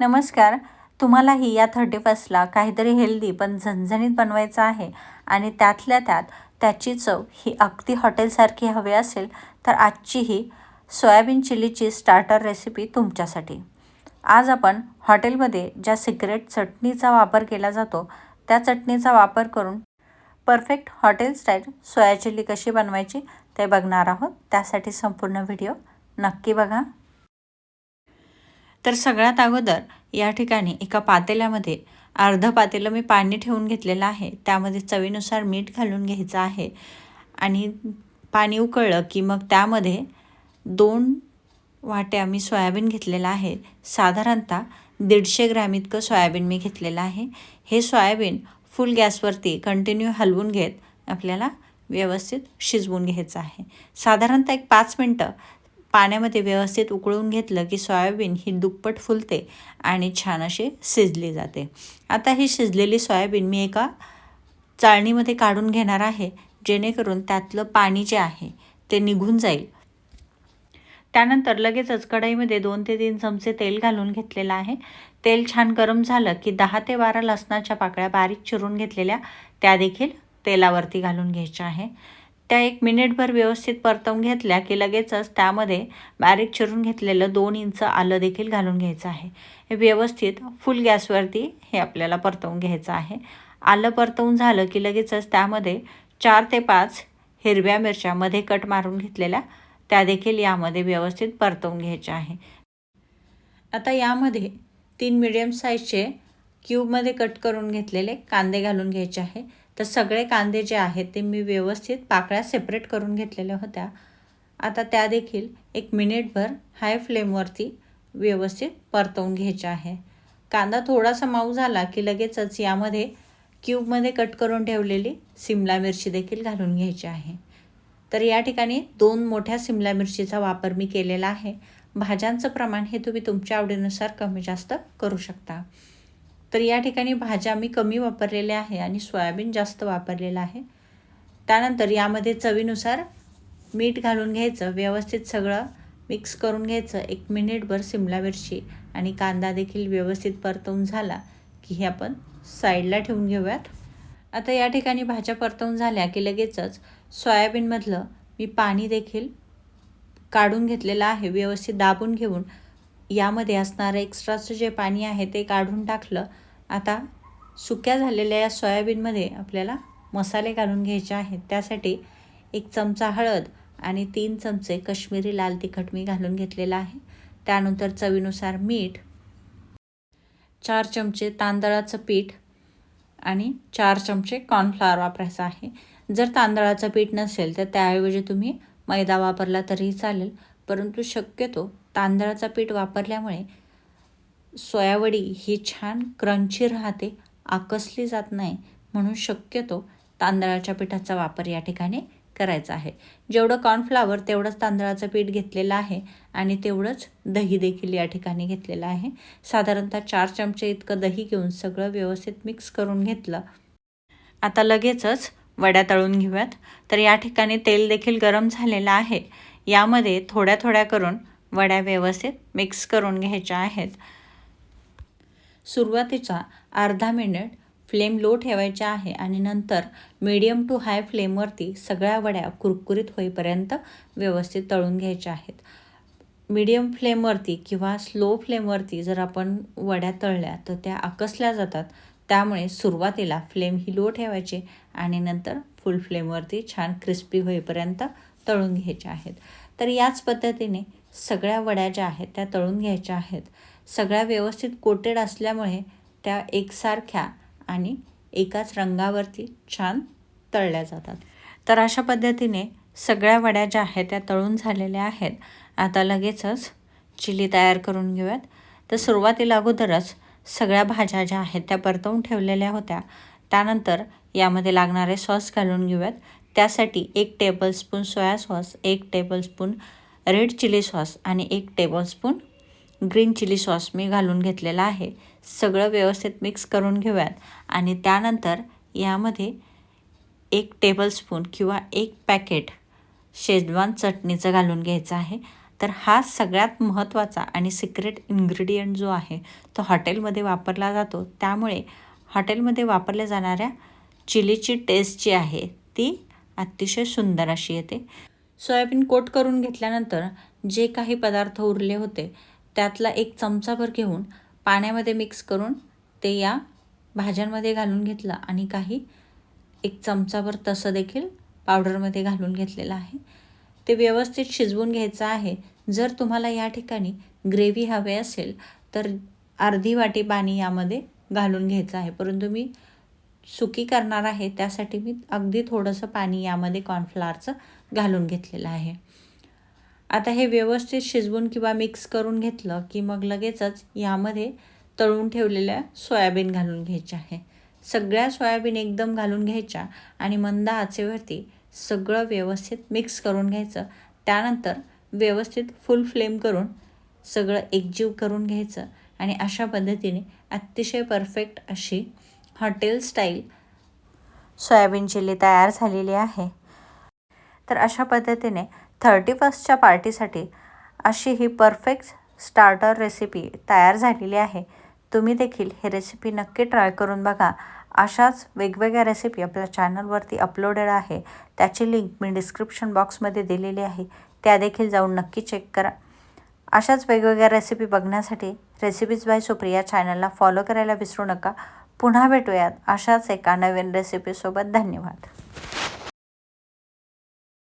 नमस्कार. तुम्हालाही या थर्टी फर्स्टला काहीतरी हेल्दी पण झणझणीत बनवायचं आहे आणि त्यातल्या त्यात त्याची चव ही अगदी हॉटेलसारखी हवी असेल तर आजची ही सोयाबीन चिलीची स्टार्टर रेसिपी तुमच्यासाठी. आज आपण हॉटेलमध्ये ज्या सिक्रेट चटणीचा वापर केला जातो त्या चटणीचा वापर करून perfect hotel style soya chilli कशी बनवायची ते बघणार आहोत. त्यासाठी संपूर्ण व्हिडिओ नक्की बघा. तर सगळ्यात अगोदर या ठिकाणी एका पातेल्यामध्ये अर्धं पातेलं मी पाणी ठेवून घेतलेलं आहे. त्यामध्ये चवीनुसार मीठ घालून घ्यायचं आहे. आणि पाणी उकळलं की मग त्यामध्ये दोन वाट्या मी सोयाबीन घेतलेलं आहे. साधारणतः दीडशे ग्रॅम इतकं सोयाबीन मी घेतलेलं आहे. हे सोयाबीन फुल गॅसवरती कंटिन्यू हलवून घेत आपल्याला व्यवस्थित शिजवून घ्यायचं आहे. साधारणतः एक पाच मिनटं पाण्यामध्ये व्यवस्थित उकळून घेतलं की सोयाबीन ही दुप्पट फुलते आणि छान अशी शिजली जाते. आता ही शिजलेली सोयाबीन मी एका चाळणीमध्ये काढून घेणार आहे जेणेकरून त्यातलं पाणी जे आहे ते निघून जाईल. त्यानंतर लगेचच कढईमध्ये दोन ते तीन चमचे तेल घालून घेतलेलं आहे. तेल छान गरम झालं की दहा ते बारा लसणाच्या पाकळ्या बारीक चिरून घेतलेल्या त्या देखील तेलावरती घालून घ्यायच्या आहे. त्या एक मिनिटभर व्यवस्थित परतवून घेतल्या की लगेचच त्यामध्ये बारीक चिरून घेतलेलं दोन इंच आलं देखील घालून घ्यायचं आहे. हे व्यवस्थित फुल गॅसवरती हे आपल्याला परतवून घ्यायचं आहे. आलं परतवून झालं की लगेचच त्यामध्ये चार ते पाच हिरव्या मिरच्या मध्ये कट मारून घेतलेल्या त्या देखील यामध्ये व्यवस्थित परतवून घ्यायच्या आहे. आता यामध्ये तीन मिडियम साईजचे क्यूबमध्ये कट करून घेतलेले कांदे घालून घ्यायचे आहे. तर सगळे कांदे जे आहेत ते मी व्यवस्थित पाकळ्या सेपरेट करून घेतलेल्या होत्या. आता त्या देखील एक मिनिटभर हाय फ्लेमवरती व्यवस्थित परतवून घ्यायच्या आहे. कांदा थोडासा माऊ झाला की लगेचच यामध्ये क्यूबमध्ये कट करून ठेवलेली सिमला मिरची देखील घालून घ्यायची आहे. तर या ठिकाणी दोन मोठ्या सिमला मिरचीचा वापर मी केलेला आहे. भाज्यांचं प्रमाण हे तुम्ही तुमच्या आवडीनुसार कमी जास्त करू शकता. तर या ठिकाणी भाज्या मी कमी वापरलेल्या आहे आणि सोयाबीन जास्त वापरलेलं आहे. त्यानंतर यामध्ये चवीनुसार मीठ घालून घ्यायचं व्यवस्थित सगळं मिक्स करून घ्यायचं. एक मिनिटभर सिमला मिरची आणि कांदा देखील व्यवस्थित परतवून झाला की हे आपण साईडला ठेवून घेऊयात. आता या ठिकाणी भाज्या परतवून झाल्या की लगेचच सोयाबीनमधलं मी पाणी देखील काढून घेतलेलं आहे व्यवस्थित दाबून घेऊन. यामध्ये असणारं एक्स्ट्राचं जे पाणी आहे ते काढून टाकलं. आता सुक्या झालेल्या या सोयाबीनमध्ये आपल्याला मसाले घालून घ्यायचे आहेत. त्यासाठी एक चमचा हळद आणि तीन चमचे कश्मीरी लाल तिखट मी घालून घेतलेलं आहे. त्यानंतर चवीनुसार मीठ चार चमचे तांदळाचं पीठ आणि चार चमचे कॉर्नफ्लॉवर वापरायचं आहे. जर तांदळाचं पीठ नसेल तर त्याऐवजी तुम्ही मैदा वापरला तरीही चालेल परंतु शक्यतो तांदळाचं पीठ वापरल्यामुळे सोयावडी ही छान क्रंची राहते आकसली जात नाही म्हणून शक्यतो तांदळाच्या पिठाचा वापर या ठिकाणी करायचा आहे. जेवढं कॉर्नफ्लावर तेवढंच तांदळाचं पीठ घेतलेलं आहे आणि तेवढंच दही देखील या ठिकाणी घेतलेलं आहे. साधारणतः चार चमचे इतकं दही घेऊन सगळं व्यवस्थित मिक्स करून घेतलं. आता लगेचच वड्या तळून घेऊयात. तर या ठिकाणी तेल देखील गरम झालेलं आहे. यामध्ये थोड्या थोड्या करून वड्या व्यवस्थित मिक्स करून घ्यायच्या आहेत. सुरुवातीचा अर्धा मिनिट फ्लेम लो ठेवायचा आहे आणि नंतर मीडियम टू हाय फ्लेमवरती सगळ्या वड्या कुरकुरीत होईपर्यंत व्यवस्थित तळून घ्यायच्या आहेत. मीडियम फ्लेमवरती किंवा स्लो फ्लेमवरती जर आपण वड्या तळल्या तर त्या आकसल्या जातात. त्यामुळे सुरुवातीला फ्लेम ही लो ठेवायची आणि नंतर फुल फ्लेमवरती छान क्रिस्पी होईपर्यंत तळून घ्यायच्या आहेत. तर याच पद्धतीने सगळ्या वड्या ज्या आहेत त्या तळून घ्यायच्या आहेत. सगळ्या व्यवस्थित कोटेड असल्यामुळे त्या एकसारख्या आणि एकाच रंगावरती छान तळल्या जातात. तर अशा पद्धतीने सगळ्या वड्या ज्या आहेत त्या तळून झालेल्या आहेत. आता लगेचच चिली तयार करून घेऊयात. तर सुरुवातीला अगोदरच सगळ्या भाज्या ज्या आहेत त्या परतवून ठेवलेल्या होत्या. त्यानंतर यामध्ये लागणारे सॉस घालून घेऊयात. त्यासाठी एक टेबलस्पून सोया सॉस एक टेबलस्पून रेड चिली सॉस आणि एक टेबलस्पून ग्रीन चिली सॉस मी घालून घेतलेला आहे. सगळं व्यवस्थित मिक्स करून घेऊयात. आणि त्यानंतर यामध्ये एक टेबलस्पून किंवा एक पॅकेट शेजवान चटणीचं घालून घ्यायचं आहे. तर हा सगळ्यात महत्त्वाचा आणि सिक्रेट इन्ग्रेडियंट जो आहे तो हॉटेलमध्ये वापरला जातो. त्यामुळे हॉटेलमध्ये वापरल्या जाणाऱ्या चिलीची टेस्ट जी आहे ती अतिशय सुंदर अशी येते. सोयाबीन कोट करून घेतल्यानंतर जे काही पदार्थ उरले होते त्यातला एक चमचाभर घेऊन पाण्यामध्ये मिक्स करून ते या भाज्यांमध्ये घालून घेतलं आणि काही एक चमचाभर तसं देखील पावडरमध्ये घालून घेतलेलं आहे. ते व्यवस्थित शिजवून घ्यायचं आहे. जर तुम्हाला या ठिकाणी ग्रेव्ही हवे असेल तर अर्धी वाटी पाणी यामध्ये घालून घ्यायचं आहे. परंतु मी सुकी करणार आहे त्यासाठी मी अगदी थोडंसं पाणी यामध्ये कॉर्नफ्लॉवरचं घालून घेतलेलं आहे. आता हे व्यवस्थित शिजवून किंवा मिक्स करून घेतलं की मग लगेचच यामध्ये तळून ठेवलेल्या सोयाबीन घालून घ्यायच्या आहे. सगळ्या सोयाबीन एकदम घालून घ्यायच्या आणि मंद आचेवरती सगळं व्यवस्थित मिक्स करून घ्यायचं. त्यानंतर व्यवस्थित फुल फ्लेम करून सगळं एकजीव करून घ्यायचं आणि अशा पद्धतीने अतिशय परफेक्ट अशी हॉटेल स्टाईल. सोयाबीन चिली तयार झालेली आहे. तर अशा पद्धतीने थर्टी फर्स्टच्या पार्टीसाठी अशी ही परफेक्ट स्टार्टर रेसिपी तयार झालेली आहे. तुम्ही देखील ही रेसिपी नक्की ट्राय करून बघा. अशाच वेगवेगळ्या रेसिपी आपल्या चॅनलवरती अपलोडेड आहे. त्याची लिंक मी डिस्क्रिप्शन बॉक्समध्ये दिलेली आहे. त्या देखील जाऊन नक्की चेक करा. अशाच वेगवेगळ्या रेसिपी बघण्यासाठी रेसिपीज बाय सुप्रिया चॅनलला फॉलो करायला विसरू नका. पुन्हा भेटूयात अशाच एका नवीन रेसिपीसोबत धन्यवाद.